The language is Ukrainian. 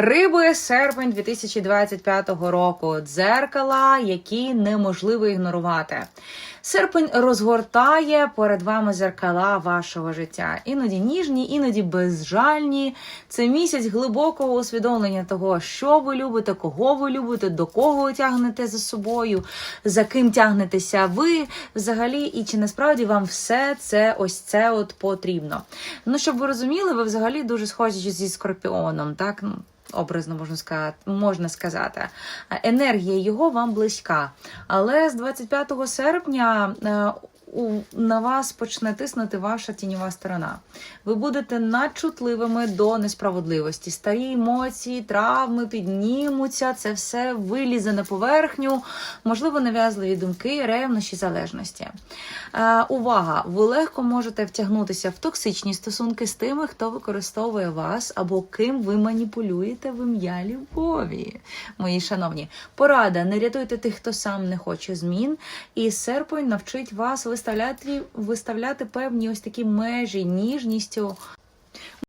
Риби серпень 2025 року. Дзеркала, які неможливо ігнорувати. Серпень розгортає перед вами зеркала вашого життя. Іноді ніжні, іноді безжальні. Це місяць глибокого усвідомлення того, що ви любите, кого ви любите, до кого ви тягнете за собою, за ким тягнетеся ви взагалі, і чи насправді вам все це ось це от потрібно. Ну, щоб ви розуміли, ви взагалі дуже схожі зі скорпіоном, так? Ну, Образно можна сказати, можна сказати, енергія його вам близька. Але з 25 серпня Um, now. На вас почне тиснути ваша тіньова сторона. Ви будете надчутливими до несправедливості. Старі емоції, травми піднімуться, це все вилізе на поверхню, можливо, нав'язливі думки, ревнощі, залежності. Е, увага! Ви легко можете втягнутися в токсичні стосунки з тими, хто використовує вас або ким ви маніпулюєте в ім'я любові. Мої шановні, порада: не рятуйте тих, хто сам не хоче змін. І серпень навчить вас виставляти, виставляти певні ось такі межі ніжністю